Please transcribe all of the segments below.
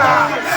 Africa.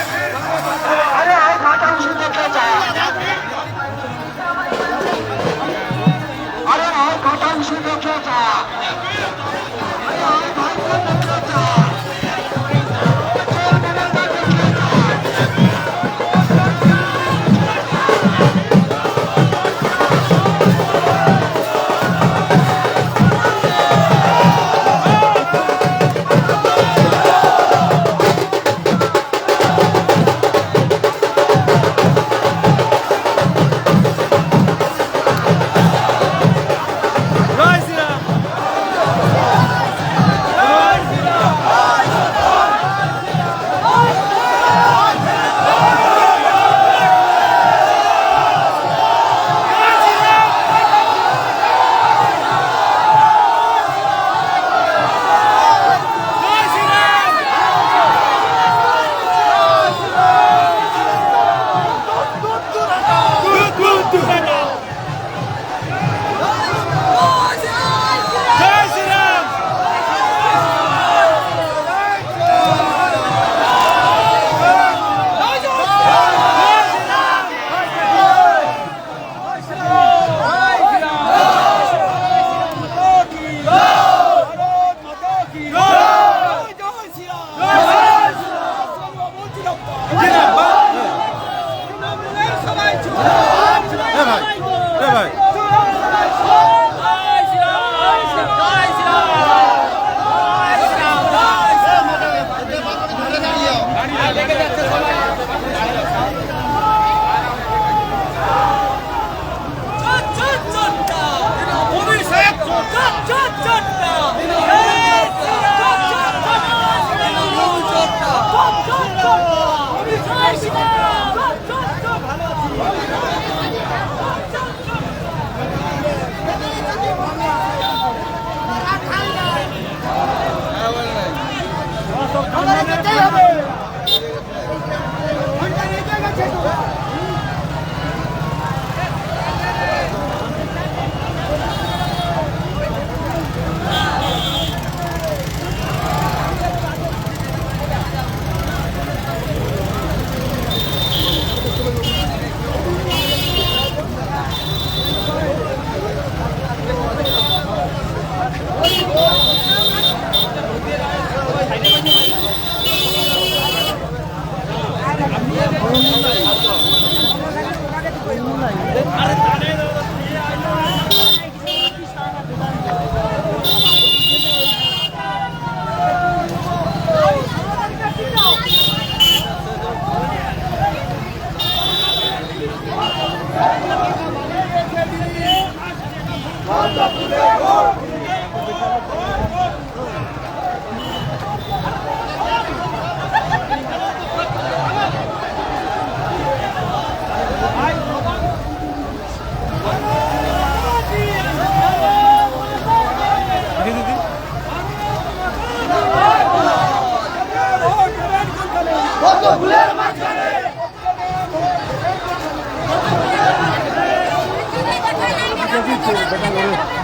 Thank you.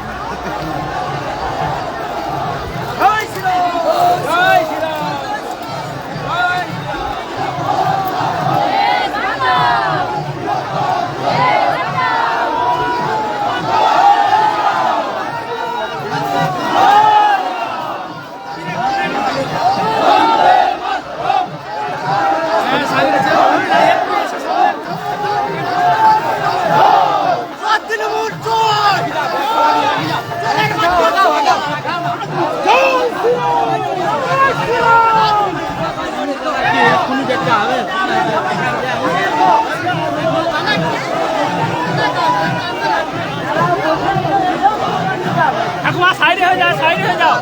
ঠাকুমা সাইডে হয়ে যাও সাইডে হয়ে যাও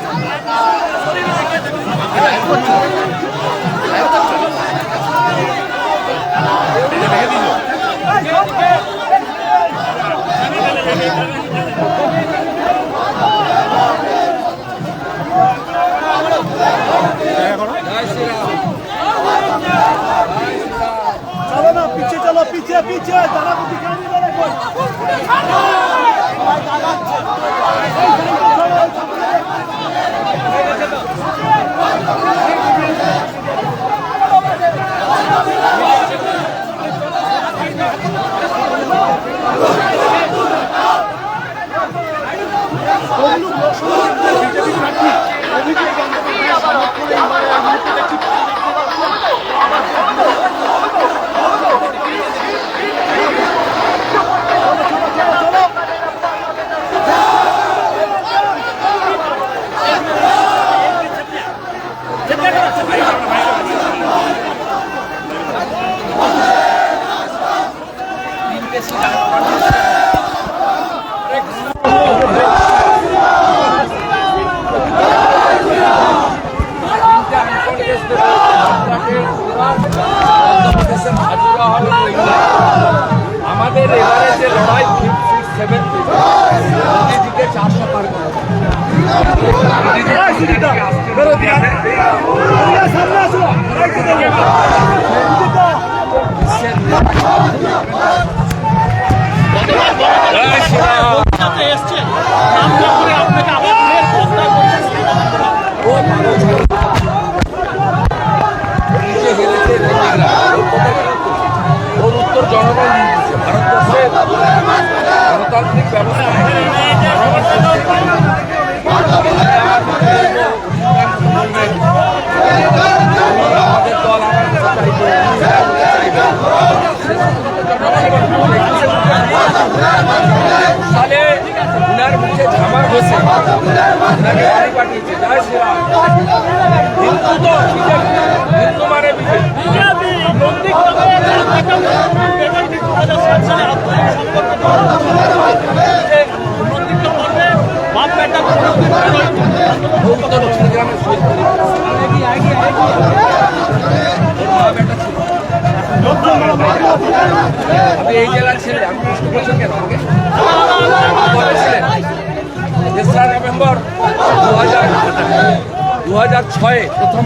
Thank you. পিছিয়ে পিছিয়ে তারা প্রতি Thank you. এবারে যে সিক্স সেভেন মোদিজিকে চারশো পার করা? ওর জনগণ ভারতবর্ষের গণতান্ত্রিক ব্যবস্থা আমাদের দল আমার সালে উনার মুখে ঝামা ঘষে হিন্দু তো বিজেপি আপনি এই জেলার ছেলে আমি প্রশ্ন করছেন কেন? আমাকে ছিলেন তেসরা নভেম্বর দু হাজার দু হাজার ছয়ে প্রথম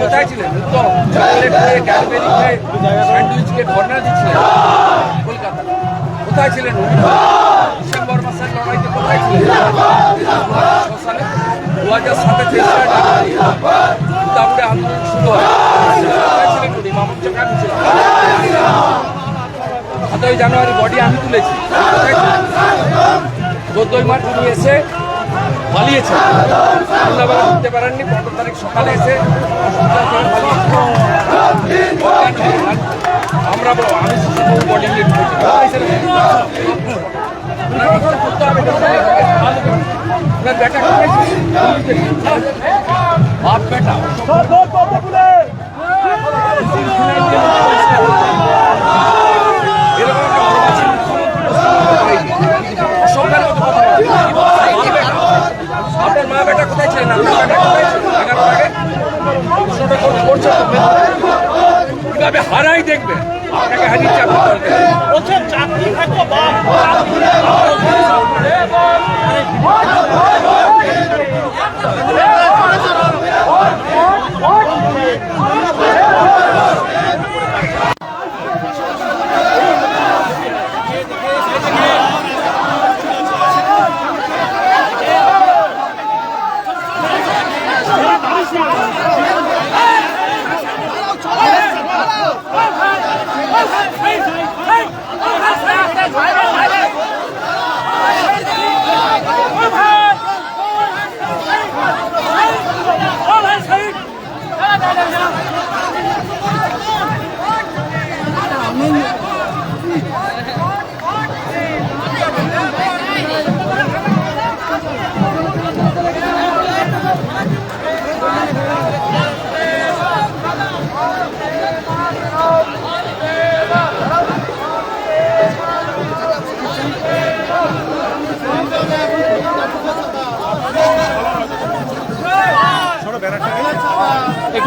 কোথায় ছিলেন? কর্নার দিচ্ছিলেন কলকাতা। কোথায় ছিলেন? ডিসেম্বর মাসের লড়াইতে কোথায় ছিলেন? দু হাজার সাতে দাবুড়ে আন্দোলন শুরু ছিলেন সাতই জানুয়ারি বডি আমি তুলেছি। চোদ্দই মার্চ উনি এসে পালিয়েছেন সন্ধ্যাবেলা উঠতে পারেননি, পনেরো তারিখ সকালে এসে আমরা বলো আমি ঢুকেছি বেটা বাপ বেটা ধর ধর কত বলে এরকম একটা অর্গানাইজেশন অসম্মানের মতো কথা বলে। এই কি বেটা? আপনার মা বেটা কোথায় ছিলেন আপনার বেটা কোথায় ছিলেন এগারো আগে প্রশ্নটা কোন- করছে তো? কীভাবে হারাই দেখবে। আপনাকে চাকরি আপনার চাকরি একটু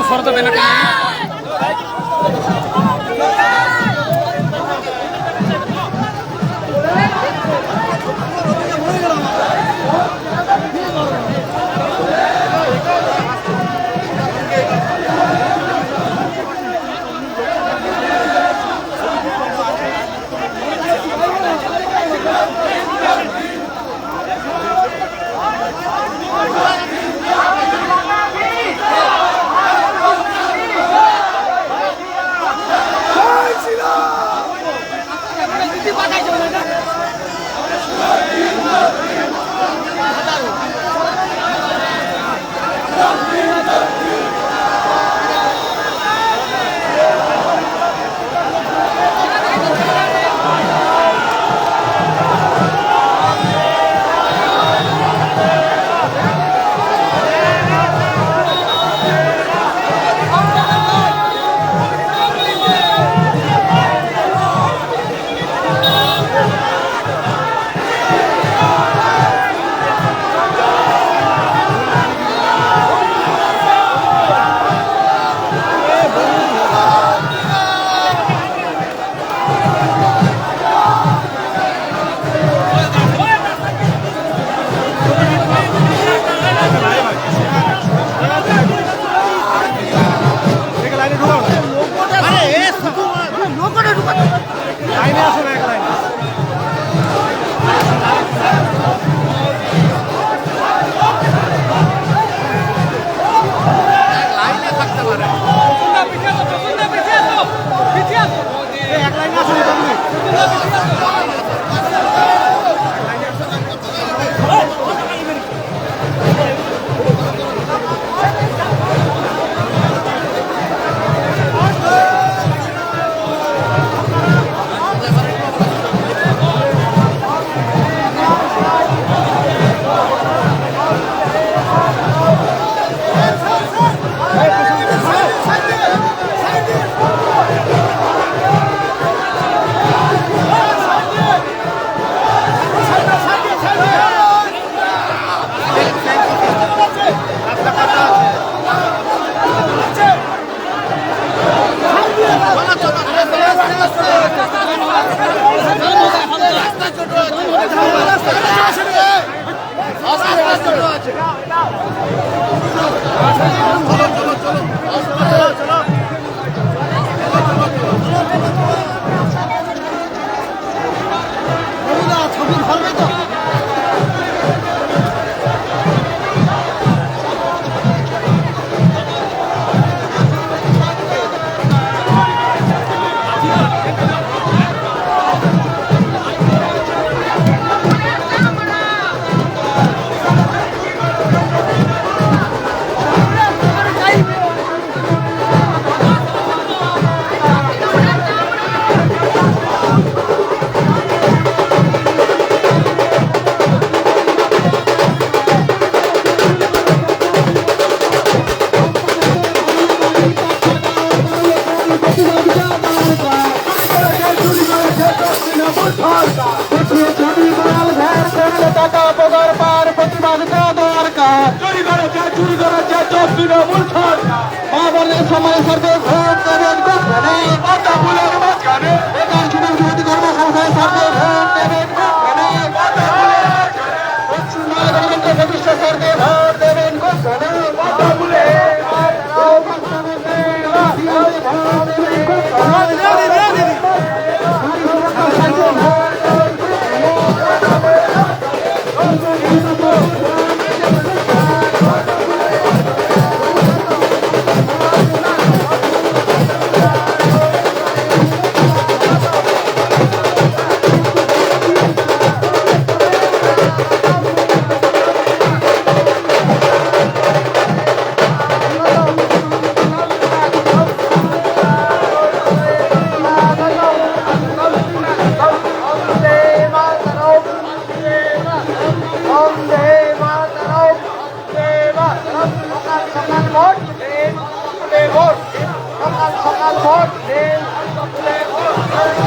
फॉर तो वेलकम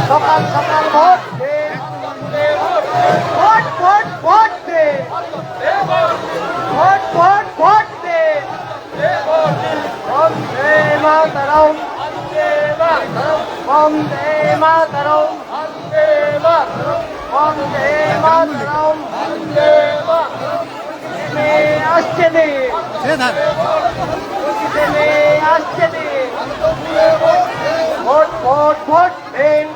সকাল সকাল ভোট দে ভোট ভোট ভোট দে ভোট ভোট ভোট দে বন্দে মাতরম বন্দে মাতরম বন্দে মাতরম নেমে আসছে দে নেমে আসছে দে ভোট ভোট ভোট, দিন।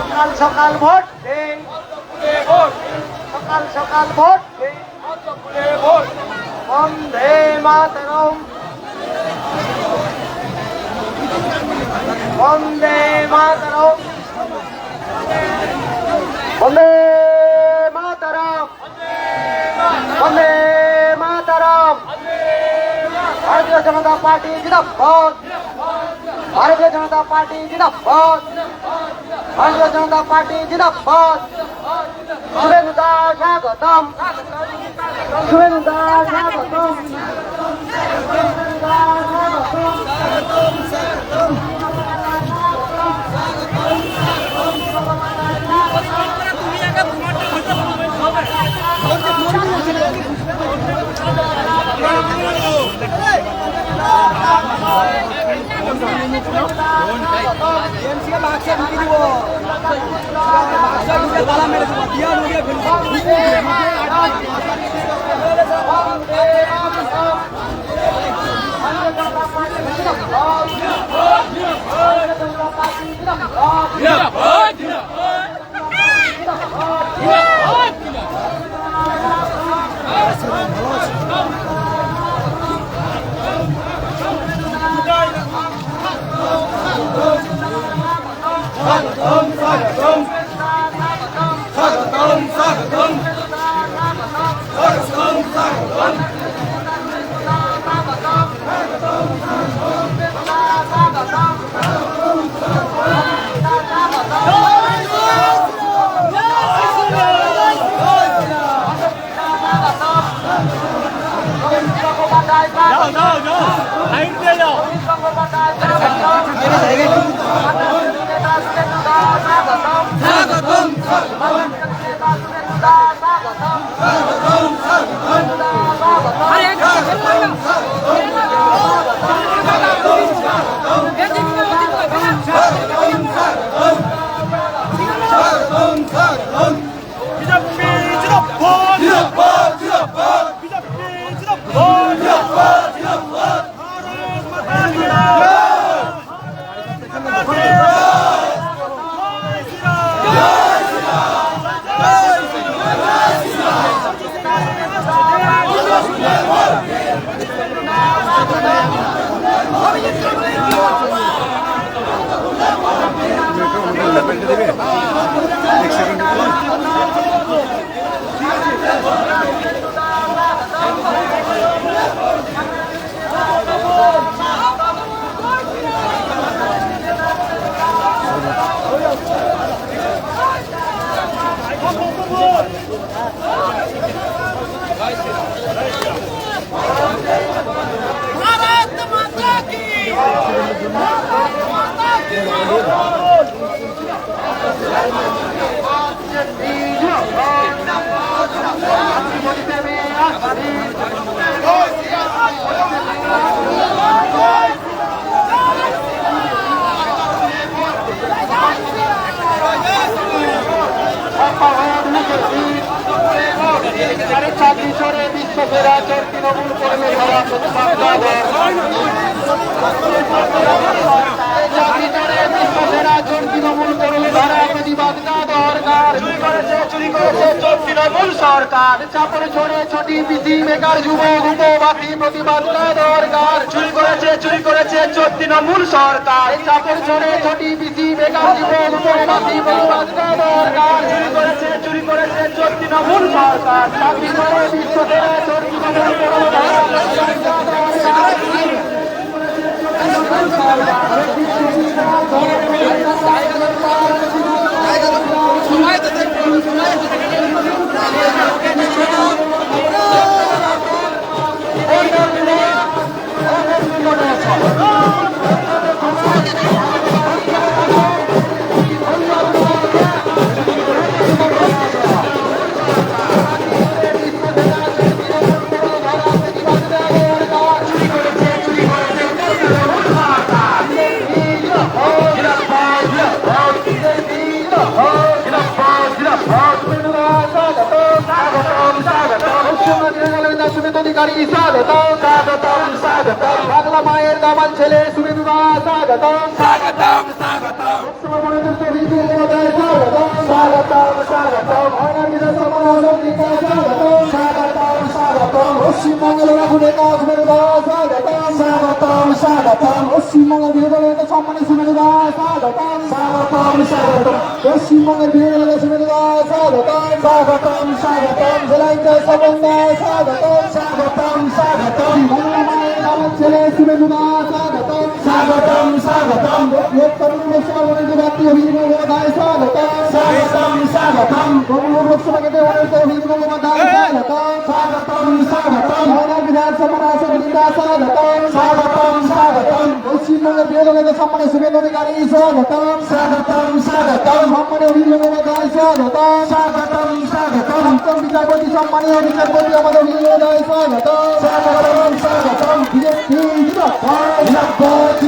সকাল সকাল ভোট, দিন। সকাল সকাল ভোট বন্দে মাতরম। বন্দে মাতরম বন্দে মাতরম বন্দে মাতরম ভারতীয় জনতা পার্টি জিন্দাবাদ ভারতীয় জনতা পার্টি জিন্দাবাদ ভারতীয় জনতা পার্টি জিন্দাবাদ শুভেন্দু দা, স্বাগতম। শুভেন্দু দা, স্বাগতম। Yeah. स्वागतम स्वागतम स्वागतम स्वागतम स्वागतम स्वागतम No, no, no. Anh kia rồi. চাকরি চড়ে বিশ্ব সেরা চোর তৃণমূল কর্মী ধরা চোর তৃণমূল কর্মী ধরা প্রতিবাদ দরকার। চুরি করেছে চুরি করেছে চোর সরকার। চাপড়ে ছড়ে ছটি বেকার যুবক উপবাসী প্রতিবাদ দরকার। চুরি করেছে চুরি করেছে চোর তৃণমূল সরকার। চাপড় ছড়ে ছটি বেকার যুবক উপবাসী দরকার। সরকার। কর্মী স্বাগতম স্বাগতম স্বাগতম জেলা ইন্টার সমন্বয় স্বাগতম স্বাগতম স্বাগতম। বাংলা মায়ের আমার ছেলে স্বাগতম স্বাগতম লোকসভা লোকসভা মনোনীত ব্যক্তি অভিজিৎ গঙ্গোপাধ্যায় স্বাগতম স্বাগতম স্বাগতম গঙ্গোপাধ্যায় লোকসভা কেন্দ্রে মনোনীত অভিজিৎ গঙ্গোপাধ্যায় স্বাগতম স্বাগতম স্বাগতম হাওড়া বিধানসভা আসন নেতা স্বাগতম স্বাগতম স্বাগতম পশ্চিমবঙ্গের বিরোধী নেতা সম্মানে শুভেন্দু অধিকারী স্বাগতম স্বাগতম স্বাগতম সম্মানে অভিজিৎ গঙ্গোপাধ্যায় স্বাগতম স্বাগতম স্বাগতম উত্তম বিচারপতি সম্মানীয় বিচারপতি আমাদের অভিজিৎ গঙ্গোপাধ্যায় স্বাগতম স্বাগতম স্বাগতম বিজেপি জিন্দাবাদ জিন্দাবাদ জিন্দাবাদ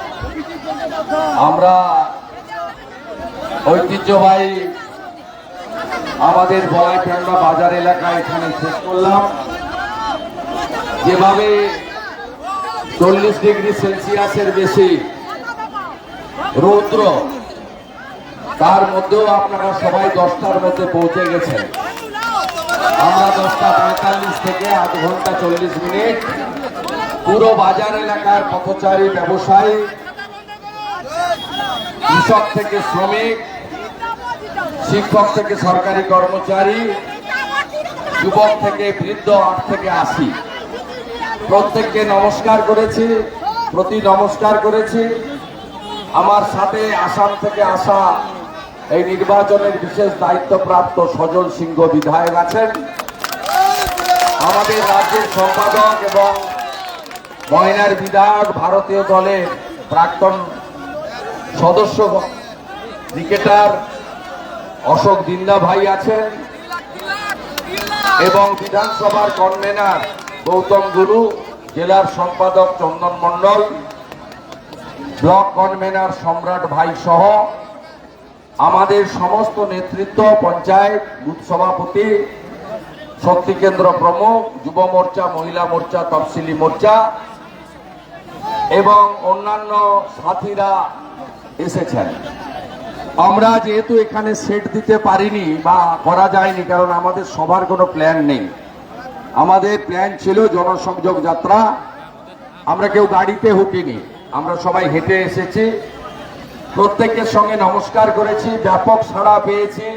আমরা ঐতিহ্যবাহী আমাদের বলাইটান্ডা বাজার এলাকা এখানে শেষ করলাম। যেভাবে চল্লিশ ডিগ্রি সেলসিয়াসের বেশি রৌদ্র, তার মধ্যেও আপনারা সবাই দশটার মধ্যে পৌঁছে গেছেন। আমরা দশটা পঁয়তাল্লিশ থেকে আধ ঘণ্টা চল্লিশ মিনিট পুরো বাজার এলাকার পথচারী, ব্যবসায়ী কৃষক থেকে শ্রমিক, শিক্ষক থেকে সরকারি কর্মচারী, যুবক থেকে বৃদ্ধ, আট থেকে আশি। প্রত্যেককে নমস্কার করেছি, প্রতি নমস্কার করেছি। আমার সাথে আসাম থেকে আসা এই নির্বাচনের বিশেষ দায়িত্বপ্রাপ্ত সজল সিংহ বিধায়ক আছেন। আমাদের রাজ্যের সম্পাদক এবং ময়নার বিধায়ক ভারতীয় দলের প্রাক্তন সদস্য ক্রিকেটার অশোক দিন্দা ভাই আছেন এবং বিধানসভার কনভেনার গৌতম গুরু, জেলার সম্পাদক চন্দন মণ্ডল, ব্লক কনভেনার সম্রাট ভাই সহ আমাদের সমস্ত নেতৃত্ব, পঞ্চায়েত, বুথ সভাপতি, শক্তি কেন্দ্র প্রমুখ, যুব মোর্চা, মহিলা মোর্চা, তফসিলি মোর্চা এবং অন্যান্য সাথীরা এসেছেন। আমরা যেহেতু এখানে সেট দিতে পারিনি বা করা যায়নি, কারণ আমাদের সবার কোনো প্ল্যান নেই। আমাদের প্ল্যান ছিল জনসংযোগ যাত্রা। আমরা কেউ গাড়িতে হুকিনি। আমরা সবাই হেঁটে এসেছি। প্রত্যেকের সঙ্গে নমস্কার করেছি। ব্যাপক সাড়া পেয়েছি।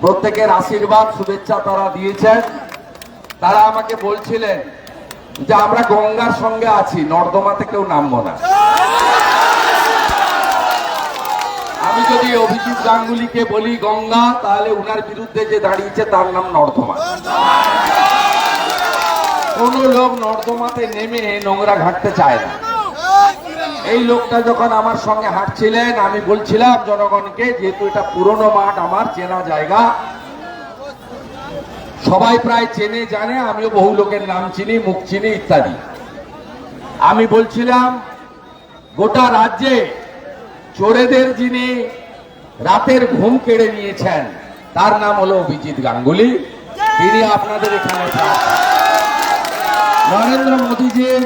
প্রত্যেকের আশীর্বাদ, শুভেচ্ছা তারা দিয়েছেন। তারা আমাকে বলছিলেন যে আমরা গঙ্গার সঙ্গে আছি, নর্দমাতে কেউ নামবো না। আমি যদি অভিজিৎ গাঙ্গুলিকে বলি গঙ্গা, তাহলে উনার বিরুদ্ধে যে দাঁড়িয়েছে তার নাম নর্দমা। কোন লোক নর্দমাতে নেমে নোংরা ঘাটতে চায় না। এই লোকটা যখন আমার সঙ্গে হাঁটছিলেন, আমি বলছিলাম জনগণকে, যেহেতু এটা পুরনো মাঠ, আমার চেনা জায়গা, সবাই প্রায় চেনে জানে, আমিও বহু লোকের নাম চিনি, মুখ চিনি, ইত্যাদি। আমি বলছিলাম, গোটা রাজ্যে চোরেদের যিনি রাতের ঘুম কেড়ে নিয়েছেন, তার নাম হলো অভিজিৎ গাঙ্গুলি। তিনি আপনাদের এখানে নরেন্দ্র মোদীজির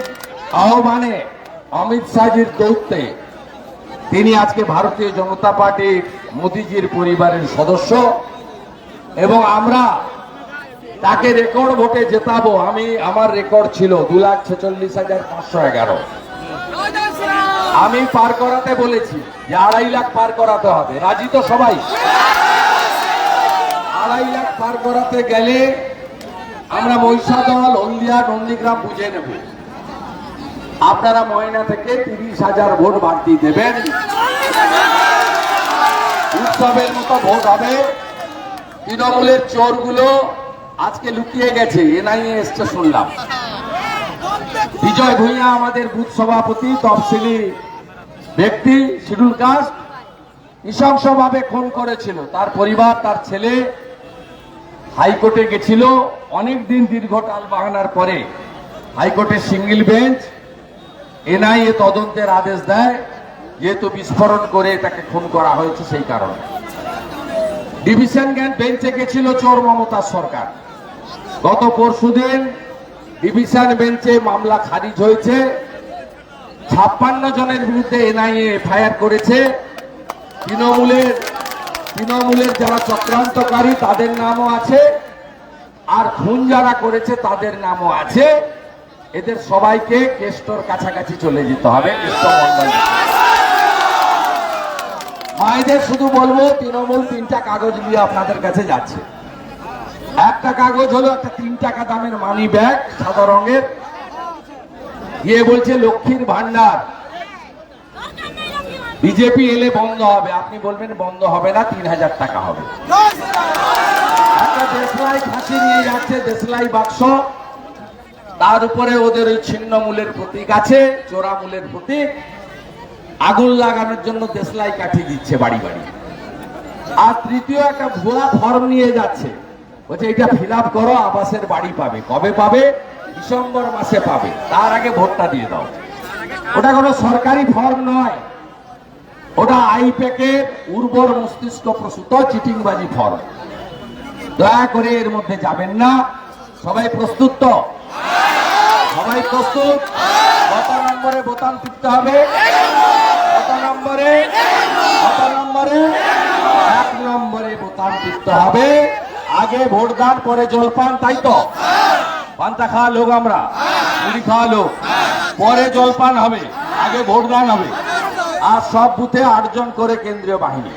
আহ্বানে অমিত শাহজির দৌত্যে তিনি আজকে ভারতীয় জনতা পার্টির মোদীজির পরিবারের সদস্য। এবং আমরা তাকে রেকর্ড ভোটে জেতাবো। আমি, আমার রেকর্ড ছিল দু লাখ ছেচল্লিশ হাজার পাঁচশো এগারো। আমি পার করাতে বলেছি যে আড়াই লাখ পার করাতে হবে। রাজি তো সবাই? আড়াই লাখ পার করাতে গেলে আমরা মহিষাদল, হলদিয়া, নন্দীগ্রাম বুঝে নেব। আপনারা ময়না থেকে তিরিশ হাজার ভোট বাড়তি দেবেন। উৎসবের মতো ভোট হবে। তৃণমূলের চোরগুলো আজকে লুকিয়ে গেছে, এনআইএ এসছে শুনলাম। বিজয় ভূঁইয়া আমাদের বুথ সভাপতি, তফসিলি ব্যক্তি শিডিউল কাস্ট, নৃশংসভাবে খুন করেছিল। তার পরিবার, তার ছেলে হাইকোর্টে গেছিল। অনেক দিন দীর্ঘ টাল বাহানার পরে হাইকোর্টের সিঙ্গেল বেঞ্চ, এনআইএ তদন্তের আদেশ দেয়। যেহেতু বিস্ফোরণ করে তাকে খুন করা হয়েছে সেই কারণে। ডিভিশন বেঞ্চে গেছিল চোর মমতা সরকার। গত পরশুদিন ডিভিশন বেঞ্চে মামলা খারিজ হয়েছে। ছাপ্পান্ন জনের বিরুদ্ধে এনআইএ এফআইআর করেছে। তৃণমূলের তৃণমূলের যারা চক্রান্তকারী, তাদের নামও আছে। আর খুন যারা করেছে, তাদের নামও আছে। এদের সবাইকে কেষ্টর কাছাকাছি চলে যেতে হবে। মায়েদের শুধু বলব, তৃণমূল তিনটা কাগজ নিয়ে আপনাদের কাছে যাচ্ছে। একটা কাগজ হলো একটা তিন টাকা দামের মানি ব্যাগ সাদা রঙের। গিয়ে বলছে, লক্ষ্মীর ভান্ডার বিজেপি এলে বন্ধ হবে। আপনি বলবেন, বন্ধ হবে না, তিন হাজার টাকা হবে। একটা দেশলাই নিয়ে যাচ্ছে, দেশলাই বাক্স। তার উপরে ওদের ওই ছিন্ন মূলের প্রতীক আছে, চোরা মূলের প্রতীক। আগুন লাগানোর জন্য দেশলাই কাঠি দিচ্ছে বাড়ি বাড়ি। আর তৃতীয় একটা ভুয়া ফর্ম নিয়ে যাচ্ছে। বলছে এটা ফিল করো, আবাসের বাড়ি পাবে। কবে পাবে? ডিসেম্বর মাসে পাবে। তার আগে ভোটটা দিয়ে দাও। ওটা কোনো সরকারি ফর্ম নয়। ওটা আইপ্যাকের উর্বর মস্তিষ্ক প্রসূত চিটিংবাজি ফর্ম। দয়া করে এর মধ্যে যাবেন না। সবাই প্রস্তুত তো? সবাই প্রস্তুত? কত নম্বরে বোতাম টিপতে হবে? কত নম্বরে? কত নম্বরে? এক নম্বরে বোতাম টিপতে হবে। আগে ভোট দান, পরে জলপান তাই তো? পান্তা খাওয়া লোক আমরা, মুড়ি খাওয়া লোক। পরে জলপান হবে, আগে ভোট দান হবে। আর সব বুথে আটজন করে কেন্দ্রীয় বাহিনী।